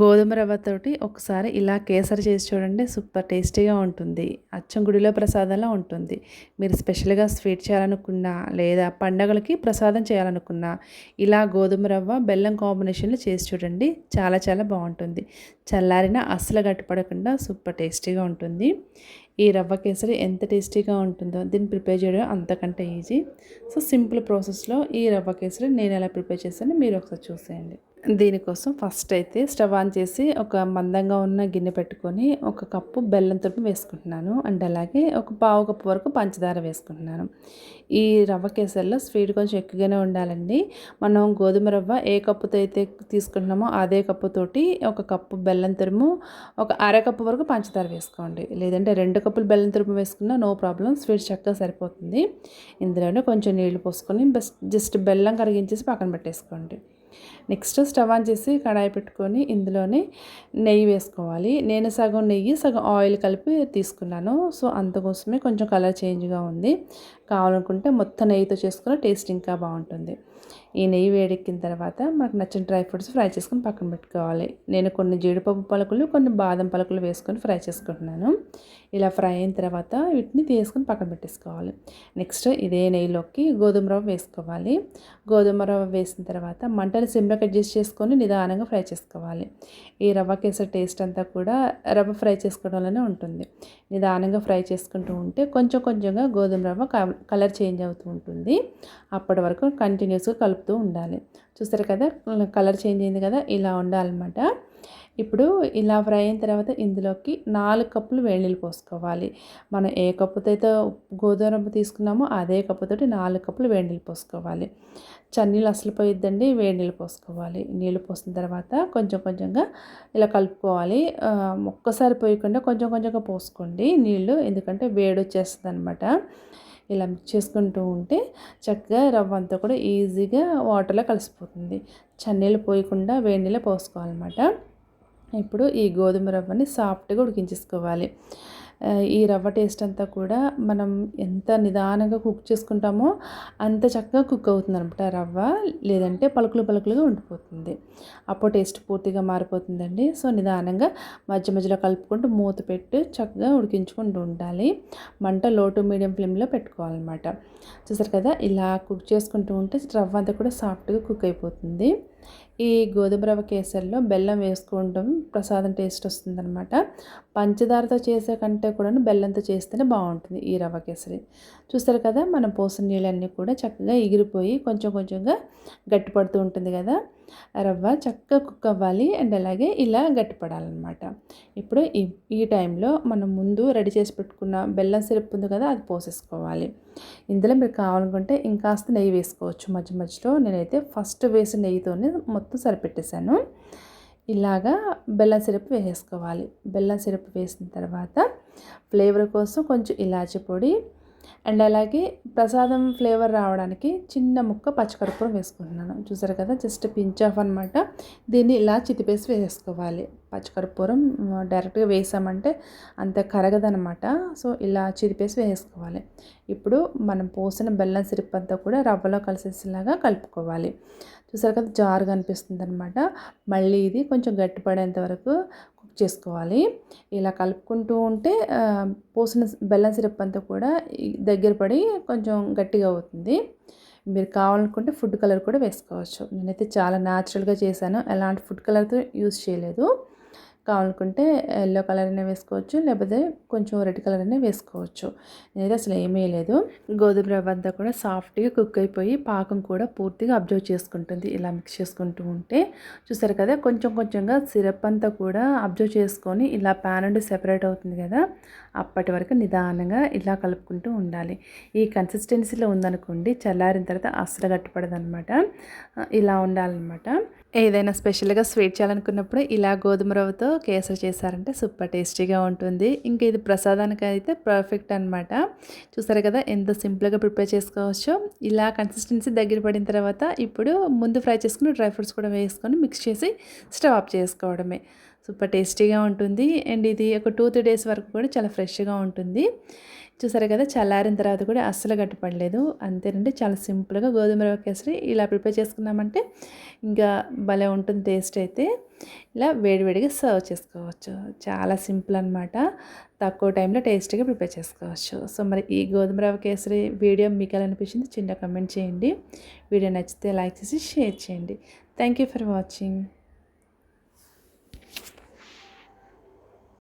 గోధుమ రవ్వతోటి ఒకసారి ఇలా కేసరి చేసి చూడండి సూపర్ టేస్టీగా ఉంటుంది. అచ్చం గుడిలో ప్రసాదంలా ఉంటుంది. మీరు స్పెషల్గా స్వీట్ చేయాలనుకున్నా లేదా పండగలకి ప్రసాదం చేయాలనుకున్నా ఇలా గోధుమ రవ్వ బెల్లం కాంబినేషన్లో చేసి చూడండి చాలా చాలా బాగుంటుంది. చల్లారిన అస్సలు గట్టిపడకుండా సూపర్ టేస్టీగా ఉంటుంది. ఈ రవ్వ కేసరి ఎంత టేస్టీగా ఉంటుందో దీన్ని ప్రిపేర్ చేయడం అంతకంటే ఈజీ. సో సింపుల్ ప్రాసెస్లో ఈ రవ్వ కేసరి నేను ఎలా ప్రిపేర్ చేస్తానో మీరు ఒకసారి చూసేయండి. దీనికోసం ఫస్ట్ అయితే స్టవ్ ఆన్ చేసి ఒక మందంగా ఉన్న గిన్నె పెట్టుకొని ఒక కప్పు బెల్లం తురుపు వేసుకుంటున్నాను. అండ్ అలాగే ఒక పావు కప్పు వరకు పంచదార వేసుకుంటున్నాను. ఈ రవ్వ కేసరిలో స్వీట్ కొంచెం ఎక్కువగానే ఉండాలండి. మనం గోధుమ రవ్వ ఏ కప్పుతో అయితే తీసుకుంటున్నామో అదే కప్పుతోటి ఒక కప్పు బెల్లం తురుము ఒక అర కప్పు వరకు పంచదార వేసుకోండి. లేదంటే రెండు కప్పులు బెల్లం తురుము వేసుకున్నా నో ప్రాబ్లం స్వీట్ చక్కగా సరిపోతుంది. ఇందులోనే కొంచెం నీళ్ళు పోసుకొని జస్ట్ బెల్లం కరిగించేసి పక్కన పెట్టేసుకోండి. నెక్స్ట్ స్టవ్ ఆన్ చేసి కడాయి పెట్టుకొని ఇందులోనే నెయ్యి వేసుకోవాలి. నేను సగం నెయ్యి సగం ఆయిల్ కలిపి తీసుకున్నాను. సో అందుకోసమే కొంచెం కలర్ చేంజ్గా ఉంది. కావాలనుకుంటే మొత్తం నెయ్యితో చేసుకున్న టేస్ట్ ఇంకా బాగుంటుంది. ఈ నెయ్యి వేడెక్కిన తర్వాత మనకు నచ్చిన డ్రై ఫ్రూట్స్ ఫ్రై చేసుకొని పక్కన పెట్టుకోవాలి. నేను కొన్ని జీడిపప్పు పలుకులు కొన్ని బాదం పలుకులు వేసుకొని ఫ్రై చేసుకుంటున్నాను. ఇలా ఫ్రై అయిన తర్వాత వీటిని తీసుకొని పక్కన పెట్టేసుకోవాలి. నెక్స్ట్ ఇదే నెయ్యిలోకి గోధుమ రవ్వ వేసుకోవాలి. గోధుమ రవ్వ వేసిన తర్వాత మంటని సిమ్లోకి అడ్జస్ట్ చేసుకొని నిదానంగా ఫ్రై చేసుకోవాలి. ఈ రవ్వ కేసరి టేస్ట్ అంతా కూడా రవ్వ ఫ్రై చేసుకోవడంలోనే ఉంటుంది. నిదానంగా ఫ్రై చేసుకుంటూ ఉంటే కొంచెం కొంచెంగా గోధుమ రవ్వ కలర్ చేంజ్ అవుతూ ఉంటుంది. అప్పటి వరకు కంటిన్యూస్గా కలుపుతూ ఉండాలి. చూస్తారు కదా? కలర్ చేంజ్ అయింది కదా? ఇలా ఉండాలన్నమాట. ఇప్పుడు ఇలా ఫ్రై అయిన తర్వాత ఇందులోకి నాలుగు కప్పులు వేడి పోసుకోవాలి. మనం ఏ కప్పుతో అయితే గోధుమ తీసుకున్నామో అదే కప్పుతోటి నాలుగు కప్పులు వేడి నీళ్ళు పోసుకోవాలి. చన్నీళ్ళు అసలు పోయిద్దండి. వేడి నీళ్ళు పోసుకోవాలి. నీళ్ళు పోసిన తర్వాత కొంచెం కొంచెంగా ఇలా కలుపుకోవాలి. ఒక్కసారి పోయకుండా కొంచెం కొంచెంగా పోసుకోండి నీళ్ళు ఎందుకంటే వేడి వచ్చేస్తుంది అనమాట ఇలా మిక్స్ చేసుకుంటూ ఉంటే చక్కగా రవ్వ అంతా కూడా ఈజీగా వాటర్లో కలిసిపోతుంది. చన్నీళ్ళు పోయకుండా వేడి నీళ్ళు పోసుకోవాలన్నమాట. ఇప్పుడు ఈ గోధుమ రవ్వని సాఫ్ట్గా ఉడికించేసుకోవాలి. ఈ రవ్వ టేస్ట్ అంతా కూడా మనం ఎంత నిదానంగా కుక్ చేసుకుంటామో అంత చక్కగా కుక్ అవుతుంది అనమాట రవ్వ. లేదంటే పలుకులు పలుకులుగా ఉండిపోతుంది. అప్పుడు టేస్ట్ పూర్తిగా మారిపోతుందండి. సో నిదానంగా మధ్య మధ్యలో కలుపుకుంటూ మూత పెట్టి చక్కగా ఉడికించుకుంటూ ఉండాలి. మంట లో టు మీడియం ఫ్లేమ్లో పెట్టుకోవాలన్నమాట. చూసారు కదా ఇలా కుక్ చేసుకుంటూ ఉంటే రవ్వ అంతా కూడా సాఫ్ట్గా కుక్ అయిపోతుంది. ఈ గోధుమ రవ్వ కేసరిలో బెల్లం వేసుకోవడం ప్రసాదం టేస్ట్ వస్తుందన్నమాట. పంచదారతో చేసే కంటే కూడా బెల్లంతో చేస్తేనే బాగుంటుంది ఈ రవ్వ కేసరి. చూస్తారు కదా మనం పోసిన నీళ్ళన్నీ కూడా చక్కగా ఎగిరిపోయి కొంచెం కొంచెంగా గట్టిపడుతూ ఉంటుంది కదా. రవ్వ చక్కగా కుక్ అవ్వాలి అండ్ అలాగే ఇలా గట్టిపడాలన్నమాట. ఇప్పుడు ఈ ఈ టైంలో మనం ముందు రెడీ చేసి పెట్టుకున్న బెల్లం సిరప్ ఉంది కదా అది పోసేసుకోవాలి. ఇందులో మీరు కావాలనుకుంటే ఇంకాస్త నెయ్యి వేసుకోవచ్చు. మధ్య మధ్యలో నేనైతే ఫస్ట్ వేసిన నెయ్యితోనే మొత్తం సరిపెట్టేశాను. ఇలాగా బెల్లం సిరప్ వేసేసుకోవాలి. బెల్లం సిరప్ వేసిన తర్వాత ఫ్లేవర్ కోసం కొంచెం ఇలాచి పొడి అండ్ అలాగే ప్రసాదం ఫ్లేవర్ రావడానికి చిన్న ముక్క పచ్చకర్పూరం వేసుకుంటున్నాను. చూసారు కదా జస్ట్ పించ్ ఆఫ్ అనమాట దీన్ని ఇలా చితిపేసి వేసుకోవాలి. పచ్చకర్పూరం డైరెక్ట్గా వేసామంటే అంత కరగదనమాట సో ఇలా చితిపేసి వేసుకోవాలి. ఇప్పుడు మనం పోసిన బెల్లం సిరప్ అంతా కూడా రవ్వలో కలిసేసేలాగా కలుపుకోవాలి. చూసారు కదా జారుగా అనిపిస్తుంది అనమాట మళ్ళీ ఇది కొంచెం గట్టిపడేంత వరకు కుక్ చేసుకోవాలి. ఇలా కలుపుకుంటూ ఉంటే పోసిన బెల్లం సిరప్ అంతా కూడా దగ్గర పడి కొంచెం గట్టిగా అవుతుంది. మీరు కావాలనుకుంటే ఫుడ్ కలర్ కూడా వేసుకోవచ్చు. నేనైతే చాలా న్యాచురల్గా చేశాను. ఎలాంటి ఫుడ్ కలర్తో యూస్ చేయలేదు. కావాలనుకుంటే ఎల్లో కలర్ అయినా వేసుకోవచ్చు లేకపోతే కొంచెం రెడ్ కలర్ అయినా వేసుకోవచ్చు. నేనైతే అసలు ఏమీ లేదు గోధుమ రవ్వ అంతా కూడా సాఫ్ట్గా కుక్ అయిపోయి పాకం కూడా పూర్తిగా అబ్జర్వ్ చేసుకుంటుంది. ఇలా మిక్స్ చేసుకుంటూ ఉంటే చూసారు కదా కొంచెం కొంచెంగా సిరప్ అంతా కూడా అబ్జర్వ్ చేసుకొని ఇలా ప్యాన్ నుండి సెపరేట్ అవుతుంది కదా అప్పటి వరకు నిదానంగా ఇలా కలుపుకుంటూ ఉండాలి. ఈ కన్సిస్టెన్సీలో ఉందనుకోండి చల్లారిన తర్వాత అస్సలు గట్టిపడదు ఇలా ఉండాలన్నమాట. ఏదైనా స్పెషల్గా స్వీట్ చేయాలనుకున్నప్పుడు ఇలా గోధుమ రవ్వతో కేసరి చేశారంటే సూపర్ టేస్టీగా ఉంటుంది. ఇంకా ఇది ప్రసాదానికి అయితే పర్ఫెక్ట్ అనమాట చూసారు కదా ఎంత సింపుల్గా ప్రిపేర్ చేసుకోవచ్చో. ఇలా కన్సిస్టెన్సీ దగ్గర పడిన తర్వాత ఇప్పుడు ముందు ఫ్రై చేసుకుని డ్రై ఫ్రూట్స్ కూడా వేసుకొని మిక్స్ చేసి స్టవ్ ఆఫ్ చేసుకోవడమే. సూపర్ టేస్టీగా ఉంటుంది. అండ్ ఇది ఒక టూ త్రీ డేస్ వరకు కూడా చాలా ఫ్రెష్గా ఉంటుంది. చూసారు కదా చల్లారిన తర్వాత కూడా అస్సలు గట్టిపడలేదు. అంతేనండి చాలా సింపుల్గా గోధుమ రవ్వ కేసరి ఇలా ప్రిపేర్ చేసుకున్నామంటే ఇంకా భలే ఉంటుంది టేస్ట్ అయితే. ఇలా వేడివేడిగా సర్వ్ చేసుకోవచ్చు. చాలా సింపుల్ అనమాట తక్కువ టైంలో టేస్టీగా ప్రిపేర్ చేసుకోవచ్చు. సో మరి ఈ గోధుమ రవ్వ కేసరి వీడియో మీకు ఎలా అనిపించింది చిన్న కమెంట్ చేయండి. వీడియో నచ్చితే లైక్ చేసి షేర్ చేయండి. Thank you for watching.